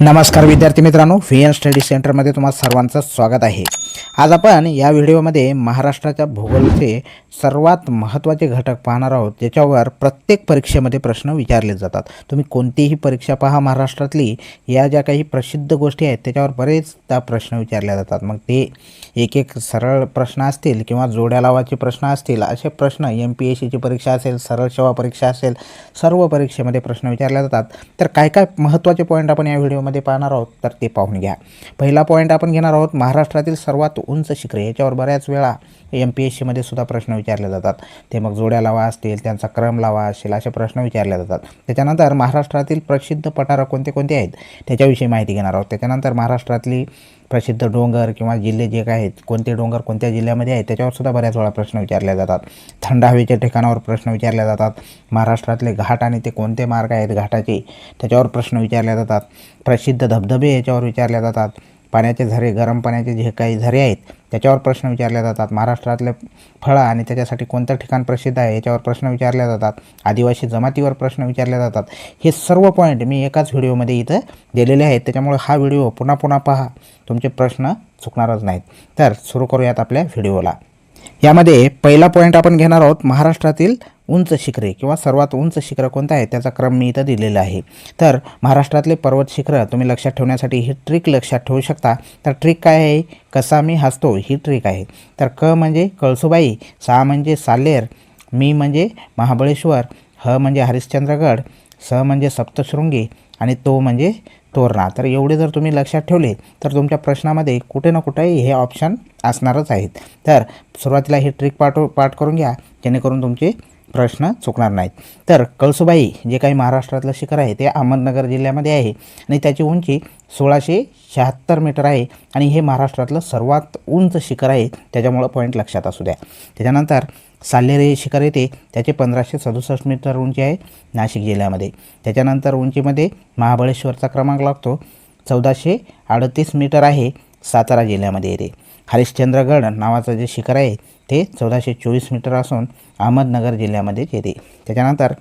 नमस्कार विद्यार्थी मित्रांनो व्ही एन स्टडी सेंटरमध्ये तुम्हाला सर्वांचं स्वागत आहे. आज आपण या व्हिडिओमध्ये महाराष्ट्राच्या भूगोलचे सर्वात महत्त्वाचे घटक पाहणार आहोत ज्याच्यावर प्रत्येक परीक्षेमध्ये प्रश्न विचारले जातात. तुम्ही कोणतीही परीक्षा पहा महाराष्ट्रातली या ज्या काही प्रसिद्ध गोष्टी आहेत त्याच्यावर बरेचदा प्रश्न विचारले जातात. मग ते एक एक सरळ प्रश्न असतील किंवा जोड्या लावाचे प्रश्न असतील असे प्रश्न एम पी एस सीची परीक्षा असेल सरळ सेवा परीक्षा असेल सर्व परीक्षेमध्ये प्रश्न विचारले जातात. तर काय काय महत्त्वाचे पॉईंट आपण या व्हिडिओमध्ये पाहणार आहोत तर ते पाहून घ्या. पहिला पॉईंट आपण घेणार आहोत महाराष्ट्रातील सर्वात उंच शिखरे. याच्यावर बऱ्याच वेळा एम पी एस सीमध्ये सुद्धा प्रश्न विचारले जातात. ते मग जोड्या लावा असतील त्यांचा क्रम लावा असेल असे प्रश्न विचारले जातात. त्याच्यानंतर महाराष्ट्रातील प्रसिद्ध पठारं कोणते कोणते आहेत? त्याच्याविषयी माहिती घेणार आहोत. त्याच्यानंतर महाराष्ट्रातली प्रसिद्ध डोंगर किंवा जिल्हे जे काय आहेत कोणते डोंगर कोणत्या जिल्ह्यामध्ये आहेत त्याच्यावरसुद्धा बऱ्याच वेळा प्रश्न विचारले जातात. थंड हवेच्या ठिकाणावर प्रश्न विचारले जातात. महाराष्ट्रातले घाट आणि ते कोणते मार्ग आहेत घाटाचे त्याच्यावर प्रश्न विचारले जातात. प्रसिद्ध धबधबे याच्यावर विचारले जातात. पाण्याचे झरे गरम पाण्याचे जे काही झरे आहेत त्याच्यावर प्रश्न विचारले जातात. महाराष्ट्रातले फळं आणि त्याच्यासाठी कोणतं ठिकाण प्रसिद्ध आहे याच्यावर प्रश्न विचारले जातात. आदिवासी जमातीवर प्रश्न विचारले जातात. हे सर्व पॉईंट मी एकाच व्हिडिओमध्ये इथं दिलेले आहेत. त्याच्यामुळे हा व्हिडिओ पुन्हा पुन्हा पहा. तुमचे प्रश्न चुकणारच नाहीत. तर सुरू करूयात आपल्या व्हिडिओला यामध्ये पहिला पॉईंट आपण घेणार आहोत महाराष्ट्रातील उंच शिखरे किंवा सर्वात उंच शिखरं कोणतं आहे? त्याचा क्रम मी इथं दिलेला आहे. तर महाराष्ट्रातले पर्वत शिखरं तुम्ही लक्षात ठेवण्यासाठी ही ट्रिक लक्षात ठेवू शकता. तर ट्रिक काय आहे? कसा मी हसतो ही ट्रिक आहे. तर क म्हणजे कळसुबाई सा म्हणजे सालेर मी म्हणजे महाबळेश्वर ह म्हणजे हरिश्चंद्रगड स म्हणजे सप्तशृंगी आणि तो म्हणजे तोरणा. तर एवढे जर तुम्ही लक्षात ठेवले तर तुमच्या प्रश्नामध्ये कुठे ना कुठेही हे ऑप्शन असणारच आहेत. तर सुरुवातीला ही ट्रिक पाठ पाठ करून घ्या जेणेकरून तुमचे प्रश्न चुकणार नाहीत. तर कळसुबाई जे काही महाराष्ट्रातलं शिखर आहे ते अहमदनगर जिल्ह्यामध्ये आहे आणि त्याची उंची सोळाशे शहात्तर मीटर आहे आणि हे महाराष्ट्रातलं सर्वात उंच शिखर आहे त्याच्यामुळं पॉईंट लक्षात असू द्या. त्याच्यानंतर साल्हेर शिखर येते त्याचे पंधराशे सदुसष्ट मीटर उंची आहे नाशिक जिल्ह्यामध्ये. त्याच्यानंतर उंचीमध्ये महाबळेश्वरचा क्रमांक लागतो चौदाशे अडतीस मीटर आहे सातारा जिल्ह्यामध्ये येते. हरिश्चंद्रगड नावाचं जे शिखर आहे ते चौदाशे चोवीस मीटर असून अहमदनगर जिल्ह्यामध्येच येते. त्याच्यानंतर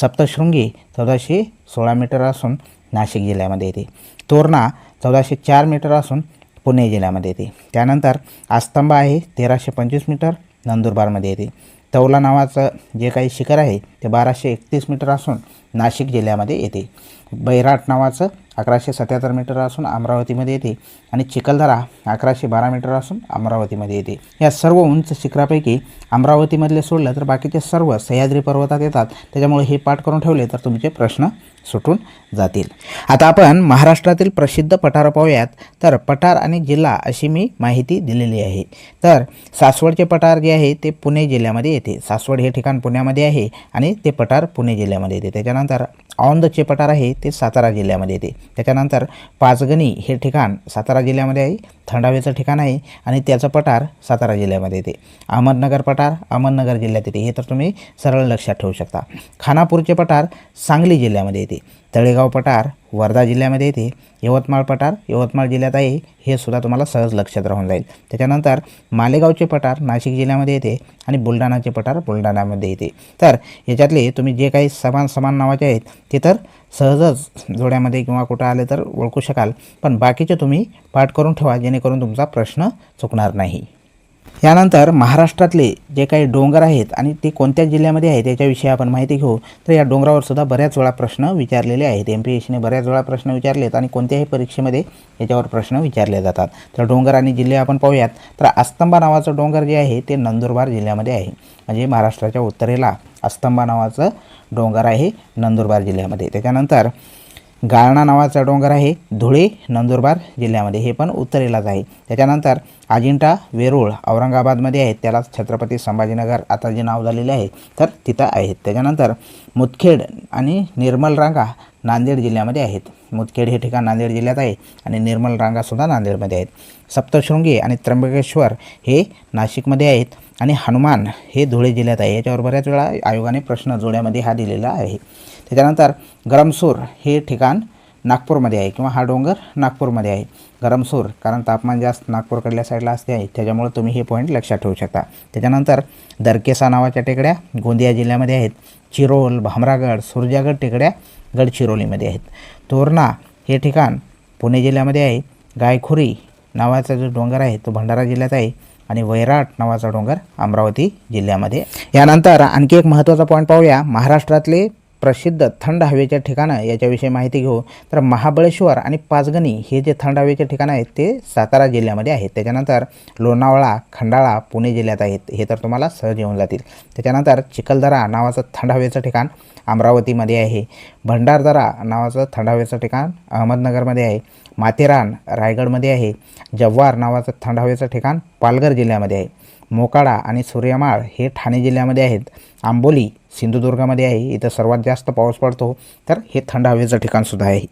सप्तशृंगी चौदाशे सोळा मीटर असून नाशिक जिल्ह्यामध्ये येते. तोरणा चौदाशे चार मीटर असून पुणे जिल्ह्यामध्ये येते. त्यानंतर आस्तंबा आहे तेराशे पंचवीस मीटर नंदुरबारमध्ये येते. तौला नावाचं जे काही शिखर आहे ते बाराशे एकतीस मीटर असून नाशिक जिल्ह्यामध्ये येते. बैराट नावाचं अकराशे सत्याहत्तर मीटर असून अमरावतीमध्ये येते आणि चिखलदरा अकराशे बारा मीटर असून अमरावतीमध्ये येते. या सर्व उंच शिखरापैकी अमरावतीमधले सोडलं तर बाकीचे सर्व सह्याद्री पर्वतात येतात. त्याच्यामुळे हे पाठ करून ठेवले तर तुमचे प्रश्न सुटून जातील. आता आपण महाराष्ट्रातील प्रसिद्ध पठारं पाहूयात. तर पठार आणि जिल्हा अशी मी माहिती दिलेली आहे. तर सासवडचे पठार जे आहे ते पुणे जिल्ह्यामध्ये येते. सासवड हे ठिकाण पुण्यामध्ये आहे आणि ते पठार पुणे जिल्ह्यामध्ये येते. त्याच्यानंतर औंधचे पठार आहे ते सातारा जिल्ह्यामध्ये येते. त्याच्यानंतर पाचगणी हे ठिकाण सातारा जिल्ह्यामध्ये आहे थंड हवेचं ठिकाण आहे आणि त्याचं पठार सातारा जिल्ह्यामध्ये येते. अहमदनगर पठार अहमदनगर जिल्ह्यात येते. हे तर तुम्ही सरळ लक्षात ठेवू शकता. खानापूरचे पठार सांगली जिल्ह्यामध्ये येते. तळेगाव पठार वर्धा जिल्ह्यामध्ये येते यवतमाळ पठार यवतमाळ जिल्ह्यात आहे हे सुद्धा तुम्हाला सहज लक्षात राहून जाईल. त्याच्यानंतर मालेगावचे पठार नाशिक जिल्ह्यामध्ये येते आणि बुलढाणाचे पठार बुलढाण्यामध्ये येते. तर याच्यातले तुम्ही जे काही समान समान नावाचे आहेत ते तर सहजच जोड्यामध्ये किंवा कुठं आले तर ओळखू शकाल पण बाकीचे तुम्ही पाठ करून ठेवा जेणेकरून तुमचा प्रश्न चुकणार नाही. यानंतर महाराष्ट्रातले जे काही डोंगर आहेत आणि ते कोणत्या जिल्ह्यामध्ये आहेत याच्याविषयी आपण माहिती घेऊ. तर या डोंगरावर सुद्धा बऱ्याच वेळा प्रश्न विचारलेले आहेत. एम पी एस सीने बऱ्याच वेळा प्रश्न विचारलेत आणि कोणत्याही परीक्षेमध्ये याच्यावर प्रश्न विचारले जातात. तर डोंगर आणि जिल्हे आपण पाहूयात. तर अस्तंबा नावाचं डोंगर जे आहे ते नंदुरबार जिल्ह्यामध्ये आहे. म्हणजे महाराष्ट्राच्या उत्तरेला अस्तंबा नावाचं डोंगर आहे नंदुरबार जिल्ह्यामध्ये. त्याच्यानंतर गाळणा नावाचा डोंगर आहे. धुळे नंदुरबार जिल्ह्यामध्ये. हे पण उत्तरेलाच आहे. त्याच्यानंतर अजिंठा वेरूळ औरंगाबादमध्ये आहेत. त्याला छत्रपती संभाजीनगर आता जे नाव झालेले आहे तर तिथं आहेत. त्याच्यानंतर मुदखेड आणि निर्मल रांगा नांदेड जिल्ह्यामध्ये आहेत. मुदखेड हे ठिकाण नांदेड जिल्ह्यात आहे आणि निर्मल रांगासुद्धा नांदेडमध्ये आहेत. सप्तशृंगी आणि त्र्यंबकेश्वर हे नाशिकमध्ये आहेत आणि हनुमान हे धुळे जिल्ह्यात आहे. याच्यावर बऱ्याच वेळा आयोगाने प्रश्न जोड्यामध्ये हा दिलेला आहे. त्याच्यानंतर गरमसूर हे ठिकाण नागपूरमध्ये आहे किंवा हा डोंगर नागपूरमध्ये आहे. गरमसूर कारण तापमान जास्त नागपूरकडल्या साईडला असते आहे त्याच्यामुळे तुम्ही हे पॉईंट लक्षात ठेवू शकता. त्याच्यानंतर दरकेसा नावाच्या टेकड्या गोंदिया जिल्ह्यामध्ये आहेत. चिरोल भामरागड सुरजागड टेकड्या गडचिरोलीमध्ये आहेत. तोरणा हे ठिकाण पुणे जिल्ह्यामध्ये आहे. गायखुरी नावाचा जो डोंगर आहे तो भंडारा जिल्ह्यात आहे आणि वैराट नावाचा डोंगर अमरावती जिल्ह्यामध्ये यानंतर आणखी एक महत्त्वाचा पॉईंट पाहूया. महाराष्ट्रातले प्रसिद्ध थंड हवेच्या ठिकाणं याच्याविषयी माहिती घेऊ. तर महाबळेश्वर आणि पाचगणी हे जे थंड हवेचे ठिकाणं आहेत ते सातारा जिल्ह्यामध्ये आहेत. त्याच्यानंतर लोणावळा खंडाळा पुणे जिल्ह्यात आहेत. हे तर तुम्हाला सहज येऊन जातील. त्याच्यानंतर चिखलदरा नावाचं थंड हवेचं ठिकाण अमरावतीमध्ये आहे. भंडारदरा नावाचं थंड हवेचं ठिकाण अहमदनगरमध्ये आहे. माथेरान रायगडमध्ये आहे. जव्हार नावाचं थंड हवेचं ठिकाण पालघर जिल्ह्यामध्ये आहे. मोकाडा आणि सूर्यमाळ हे ठाणे जिल्ह्यामध्ये आहेत. आंबोली सिंधुदुर्गामध्ये आहे. इथं सर्वात जास्त पाऊस पडतो. तर हे थंड हवेचं ठिकाणसुद्धा आहे.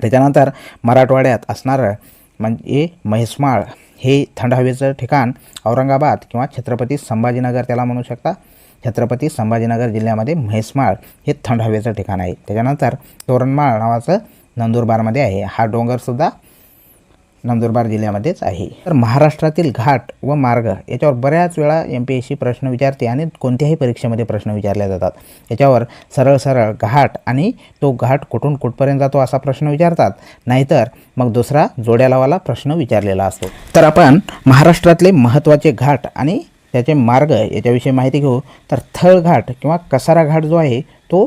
त्याच्यानंतर मराठवाड्यात असणारं म्हणजे म्हैसमाळ हे थंड हवेचं ठिकाण औरंगाबाद किंवा छत्रपती संभाजीनगर त्याला म्हणू शकता. छत्रपती संभाजीनगर जिल्ह्यामध्ये म्हैसमाळ हे थंड हवेचं ठिकाण आहे. त्याच्यानंतर तोरणमाळ नावाचं नंदुरबारमध्ये आहे. हा डोंगरसुद्धा नंदुरबार जिल्ह्यामध्येच आहे. तर महाराष्ट्रातील घाट व मार्ग याच्यावर बऱ्याच वेळा एम पी एस सी प्रश्न विचारते आणि कोणत्याही परीक्षेमध्ये प्रश्न विचारले जातात. याच्यावर सरळ सरळ घाट आणि तो घाट कुठून कुठपर्यंत जातो असा प्रश्न विचारतात. नाहीतर मग दुसरा जोड्या लावाला प्रश्न विचारलेला असतो. तर आपण महाराष्ट्रातले महत्त्वाचे घाट आणि त्याचे मार्ग याच्याविषयी माहिती घेऊ. तर थळ घाट किंवा कसारा घाट जो आहे तो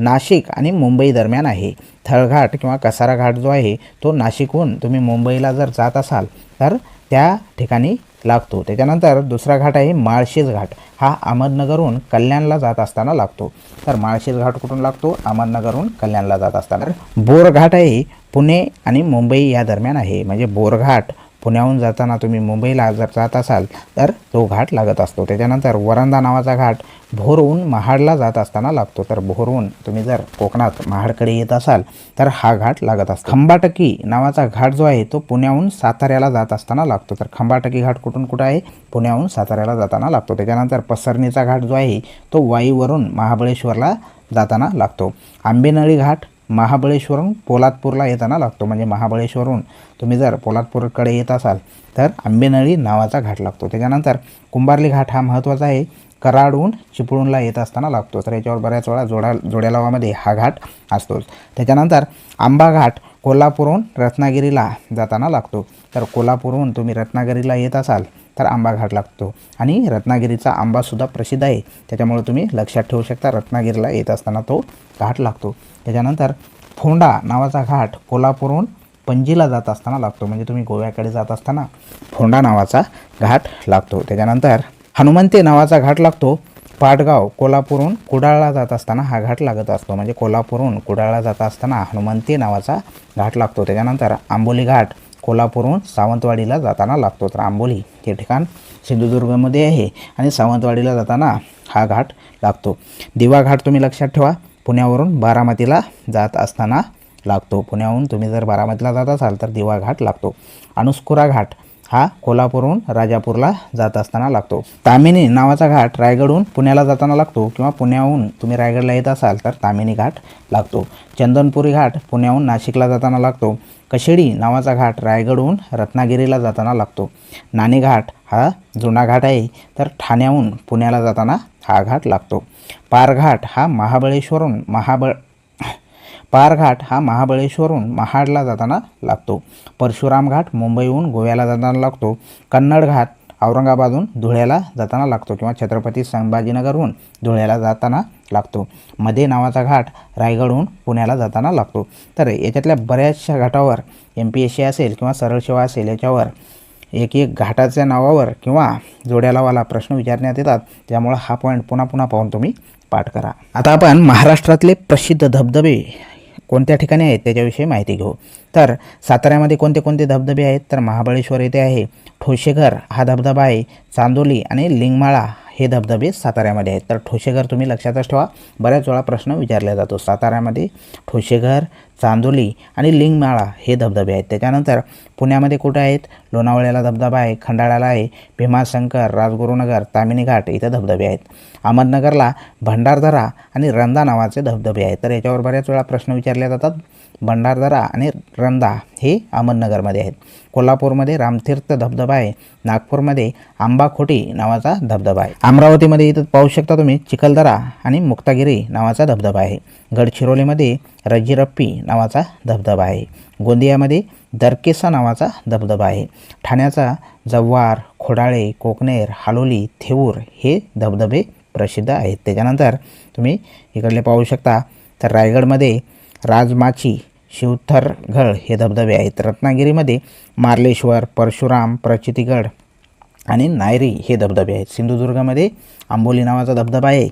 नाशिक आणि मुंबई दरम्यान आहे. थळघाट किंवा कसारा घाट जो आहे तो नाशिकहून तुम्ही मुंबईला जर जात असाल तर त्या ठिकाणी लागतो. त्याच्यानंतर दुसरा घाट आहे माळशेज घाट. हा अहमदनगरहून कल्याणला जात असताना लागतो. तर माळशेज घाट कुठून लागतो? अहमदनगरहून कल्याणला जात असताना. बोरघाट आहे पुणे आणि मुंबई या दरम्यान आहे. म्हणजे बोरघाट पुण्याहून जाताना तुम्ही मुंबईला जर जात असाल तर तो घाट लागत असतो. त्याच्यानंतर वरंदा नावाचा घाट भोरहून महाडला जात असताना लागतो. तर भोरहून तुम्ही जर कोकणात महाडकडे येत असाल तर हा घाट लागत असतो. खंबाटकी नावाचा घाट जो आहे तो पुण्याहून साताऱ्याला जात असताना लागतो. तर खंबाटकी घाट कुठून कुठं आहे? पुण्याहून साताऱ्याला जाताना लागतो. त्याच्यानंतर पसरणीचा घाट जो आहे तो वाईवरून महाबळेश्वरला जाताना लागतो. आंबेनळी घाट महाबळेश्वरून पोलादपूरला येताना लागतो. म्हणजे महाबळेश्वरून तुम्ही जर पोलादपूरकडे येत असाल तर आंबेनळी नावाचा घाट लागतो. त्याच्यानंतर कुंभारली घाट हा महत्त्वाचा आहे. कराडहून चिपळूणला येत असताना लागतो. तर याच्यावर बऱ्याच वेळा जोडा जोड्या लावामध्ये हा घाट असतोच त्याच्यानंतर आंबा घाट कोल्हापूरहून रत्नागिरीला जाताना लागतो. तर कोल्हापूरहून तुम्ही रत्नागिरीला येत असाल तर आंबा घाट लागतो. आणि रत्नागिरीचा आंबासुद्धा प्रसिद्ध आहे. त्याच्यामुळे तुम्ही लक्षात ठेवू शकता रत्नागिरीला येत असताना तो घाट लागतो. त्याच्यानंतर फोंडा नावाचा घाट कोल्हापूरहून पणजीला जात असताना लागतो. म्हणजे तुम्ही गोव्याकडे जात असताना फोंडा नावाचा घाट लागतो. त्याच्यानंतर हनुमंते नावाचा घाट लागतो. पाटगाव कोल्हापूरहून कुडाळला जात असताना हा घाट लागत असतो. म्हणजे कोल्हापूरहून कुडाळला जात असताना हनुमंते नावाचा घाट लागतो. त्याच्यानंतर आंबोली घाट कोल्हापूरहून सावंतवाडीला जाताना लागतो. तर आंबोली हे ठिकाण सिंधुदुर्गमध्ये आहे आणि सावंतवाडीला जाताना हा घाट लागतो. दिवा घाट तुम्ही लक्षात ठेवा. पुण्यावरून बारामतीला जात असताना लागतो. पुण्याहून तुम्ही जर बारामतीला जात असाल तर दिवा घाट लागतो. अनुस्कुरा घाट हा कोल्हापूरहून राजापूरला जात असताना लागतो. तामिनी नावाचा घाट रायगडहून पुण्याला जाताना लागतो किंवा पुण्याहून तुम्ही रायगडला येत असाल तर तामिनी घाट लागतो. चंदनपुरी घाट पुण्याहून नाशिकला जाताना लागतो. कशेडी नावाचा घाट रायगडहून रत्नागिरीला जाताना लागतो. नाणे घाट हा जुना घाट आहे तर ठाण्याहून पुण्याला जाताना हा घाट लागतो. पारघाट हा महाबळेश्वरहून महाबळ पारघाट हा महाबळेश्वरहून महाडला जाताना लागतो. परशुराम घाट मुंबईहून गोव्याला जाताना लागतो. कन्नड घाट औरंगाबादहून धुळ्याला जाताना लागतो किंवा छत्रपती संभाजीनगरहून धुळ्याला जाताना लागतो. मध्ये नावाचा घाट रायगडहून पुण्याला जाताना लागतो. तर याच्यातल्या बऱ्याचशा घाटावर एम पी एस सी असेल किंवा सरळ सेवा असेल याच्यावर एक एक घाटाच्या नावावर किंवा जोड्या लावाला प्रश्न विचारण्यात येतात. त्यामुळं हा पॉईंट पुन्हा पुन्हा पाहून तुम्ही पाठ करा. आता आपण महाराष्ट्रातले प्रसिद्ध धबधबे कोणत्या ठिकाणी आहेत त्याच्याविषयी माहिती घेऊ. तर साताऱ्यामध्ये कोणते कोणते धबधबे आहेत? तर महाबळेश्वर येथे आहे. ठोशेघर हा धबधबा आहे. चांदोली आणि लिंगमाळा हे धबधबे साताऱ्यामध्ये आहेत. तर ठोशेघर तुम्ही लक्षातच ठेवा. बऱ्याच वेळा प्रश्न विचारला जातो. साताऱ्यामध्ये ठोशेघर चांदोली आणि लिंगमाळा हे धबधबे आहेत. त्याच्यानंतर पुण्यामध्ये कुठं आहेत? लोणावळ्याला धबधबा आहे खंडाळ्याला आहे भीमाशंकर राजगुरुनगर तामिनी घाट इथं धबधबे आहेत. अहमदनगरला भंडारदरा आणि रंदा नावाचे धबधबे आहेत. तर याच्यावर बऱ्याच वेळा प्रश्न विचारले जातात. भंडारदरा आणि रंदा हे अहमदनगरमध्ये आहेत. कोल्हापूरमध्ये रामतीर्थ धबधबा आहे. नागपूरमध्ये आंबाखोटी नावाचा धबधबा आहे. अमरावतीमध्ये इथं पाहू शकता तुम्ही चिखलदरा आणि मुक्तागिरी नावाचा धबधबा आहे. गडचिरोलीमध्ये रजिरप्पी नावाचा धबधबा आहे. गोंदियामध्ये दरकेसा नावाचा धबधबा आहे. ठाण्याचा जव्हार खोडाळे कोकणेर हालोली थेऊर हे धबधबे प्रसिद्ध आहेत. त्याच्यानंतर तुम्ही इकडले पाहू शकता तर रायगडमध्ये राजमाची शिवथरगड हे धबधबे आहेत. रत्नागिरीमध्ये मार्लेश्वर परशुराम प्रचितीगड आणि नायरी हे धबधबे आहेत. सिंधुदुर्गामध्ये आंबोली नावाचा धबधबा आहे.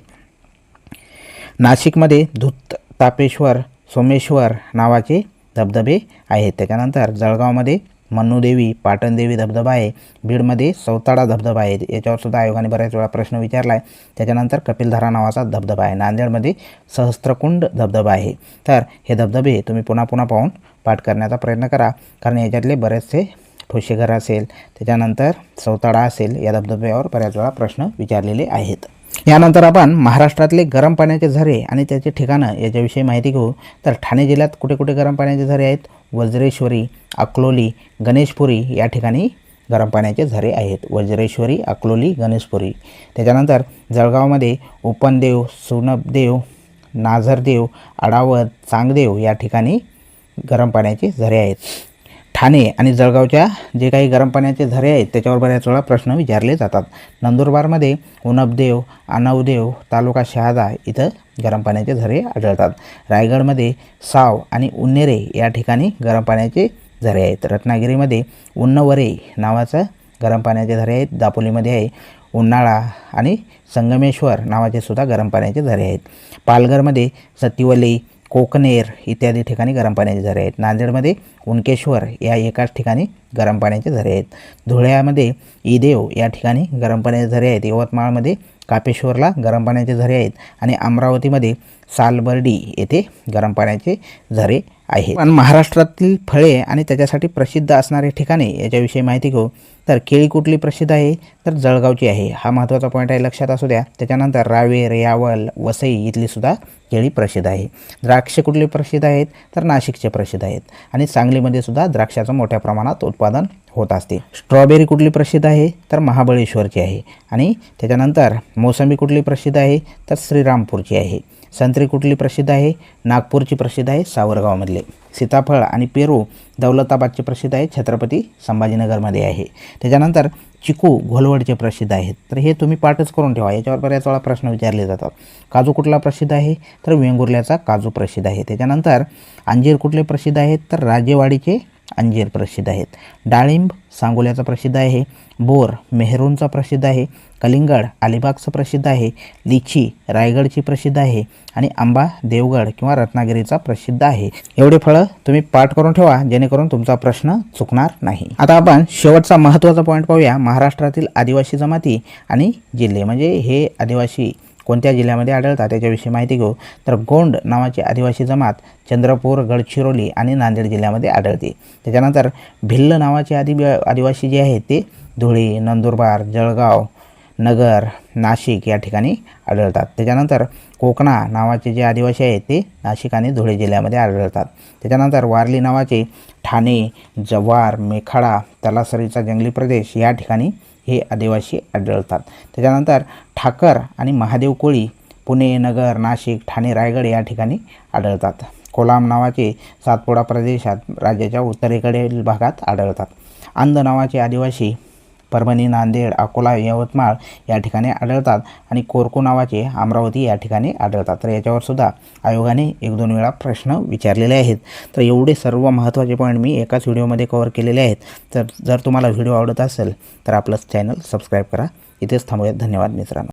नाशिकमध्ये धुत तापेश्वर सोमेश्वर नावाचे धबधबे आहेत. त्याच्यानंतर जळगावमध्ये मन्नूदेवी पाटणदेवी धबधबा आहे. बीडमध्ये सौताडा धबधबा आहे. याच्यावर सुद्धा आयोगाने बऱ्याच वेळा प्रश्न विचारला आहे त्याच्यानंतर कपिलधारा नावाचा धबधबा आहे. नांदेडमध्ये सहस्त्रकुंड धबधबा आहे. तर हे धबधबे तुम्ही पुन्हा पुन्हा पाहून पाठ करण्याचा प्रयत्न करा. कारण याच्यातले बरेचसे ठोशेघर असेल त्याच्यानंतर सौताडा असेल या धबधब्यावर बऱ्याच वेळा प्रश्न विचारलेले आहेत. यानंतर आपण महाराष्ट्रातले गरम पाण्याचे झरे आणि त्याचे ठिकाणं याच्याविषयी माहिती घेऊ. तर ठाणे जिल्ह्यात कुठे कुठे गरम पाण्याचे झरे आहेत? वज्रेश्वरी अकलोली गणेशपुरी या ठिकाणी गरम पाण्याचे झरे आहेत. वज्रेश्वरी अकलोली गणेशपुरी. त्याच्यानंतर जळगावमध्ये उपनदेव सुनबदेव नाझरदेव आडावत चांगदेव या ठिकाणी गरम पाण्याचे झरे आहेत. ठाणे आणि जळगावच्या जे काही गरम पाण्याचे झरे आहेत त्याच्यावर बऱ्याच वेळा प्रश्न विचारले जातात. नंदुरबारमध्ये उनबदेव अनवदेव तालुका शहादा इथं गरम पाण्याचे झरे आढळतात. रायगडमध्ये साव आणि उन्नेरे या ठिकाणी गरम पाण्याचे झरे आहेत. रत्नागिरीमध्ये उन्नवरे नावाचं गरम पाण्याचे झरे आहेत. दापोलीमध्ये आहे. उन्हाळा आणि संगमेश्वर नावाचे सुद्धा गरम पाण्याचे झरे आहेत. पालघरमध्ये सतिवली कोकनेर इत्यादी ठिकाणी गरम पाण्याचे झरे आहेत. नांदेडमध्ये उनकेश्वर या एकाच ठिकाणी गरम पाण्याचे झरे आहेत. धुळ्यामध्ये ईदेव या ठिकाणी गरम पाण्याचे झरे आहेत. यवतमाळमध्ये कापेश्वरला गरम पाण्याचे झरे आहेत आणि अमरावतीमध्ये सालबर्डी येथे गरम पाण्याचे झरे आहे पण महाराष्ट्रातील फळे आणि त्याच्यासाठी प्रसिद्ध असणारे ठिकाणे याच्याविषयी माहिती घेऊ. तर केळी कुठली प्रसिद्ध आहे तर जळगावची आहे. हा महत्त्वाचा पॉईंट आहे लक्षात असू द्या. त्याच्यानंतर रावेर यावल वसई इथली सुद्धा केळी प्रसिद्ध आहे. द्राक्ष कुठली प्रसिद्ध आहेत तर नाशिकचे प्रसिद्ध आहेत. आणि सांगलीमध्ये सुद्धा द्राक्षाचं मोठ्या प्रमाणात उत्पादन होत असते. स्ट्रॉबेरी कुठली प्रसिद्ध आहे तर महाबळेश्वरची आहे. आणि त्याच्यानंतर मोसंबी कुठली प्रसिद्ध आहे तर श्रीरामपूरची आहे. संत्री कुठली प्रसिद्ध आहे? नागपूरची प्रसिद्ध आहे सावरगावमधले. सीताफळ आणि पेरू दौलताबादचे प्रसिद्ध आहे छत्रपती संभाजीनगरमध्ये आहे. त्याच्यानंतर चिकू घोलवडचे प्रसिद्ध आहेत. तर हे तुम्ही पाठच करून ठेवा याच्यावर बऱ्याच वेळा प्रश्न विचारले जातात. काजू कुठला प्रसिद्ध आहे? तर वेंगुर्ल्याचा काजू प्रसिद्ध आहे. त्याच्यानंतर अंजीर कुठले प्रसिद्ध आहेत? तर राजेवाडीचे अंजीर प्रसिद्ध आहेत. डाळिंब सांगोल्याचा प्रसिद्ध आहे. बोर मेहरूनचा प्रसिद्ध आहे. कलिंगड अलिबागचं प्रसिद्ध आहे. लिची रायगडची प्रसिद्ध आहे. आणि आंबा देवगड किंवा रत्नागिरीचा प्रसिद्ध आहे. एवढे फळं तुम्ही पाठ करून ठेवा जेणेकरून तुमचा प्रश्न चुकणार नाही. आता आपण शेवटचा महत्त्वाचा पॉईंट पाहूया. महाराष्ट्रातील आदिवासी जमाती आणि जिल्हे. म्हणजे हे आदिवासी कोणत्या जिल्ह्यामध्ये आढळतात त्याच्याविषयी माहिती घेऊ. तर गोंड नावाची आदिवासी जमात चंद्रपूर गडचिरोली आणि नांदेड जिल्ह्यामध्ये आढळते. त्याच्यानंतर भिल्ल नावाचे आदि आदिवासी जे आहेत ते धुळे नंदुरबार जळगाव नगर नाशिक या ठिकाणी आढळतात. त्याच्यानंतर कोकणा नावाचे जे आदिवासी आहेत ते नाशिक आणि धुळे जिल्ह्यामध्ये आढळतात. त्याच्यानंतर वारली नावाचे ठाणे जव्हार मेखाडा तलासरीचा जंगली प्रदेश या ठिकाणी हे आदिवासी आढळतात. त्याच्यानंतर ठाकर आणि महादेव कोळी पुणे नगर नाशिक ठाणे रायगड या ठिकाणी आढळतात. कोलाम नावाचे सातपुडा प्रदेशात राज्याच्या उत्तरेकडील भागात आढळतात. आंध नावाचे आदिवासी परभणी नांदेड अकोला यवतमाळ या ठिकाणी आढळतात आणि कोरको नावाचे अमरावती या ठिकाणी आढळतात. तर याच्यावर सुद्धा आयोगाने एक दोन वेळा प्रश्न विचारलेले आहेत. तर एवढे सर्व महत्त्वाचे पॉईंट मी एकाच व्हिडिओमध्ये कवर केलेले आहेत. तर जर तुम्हाला व्हिडिओ आवडत असेल तर आपलं चॅनल सबस्क्राईब करा. इथेच थांबूयात. धन्यवाद मित्रांनो.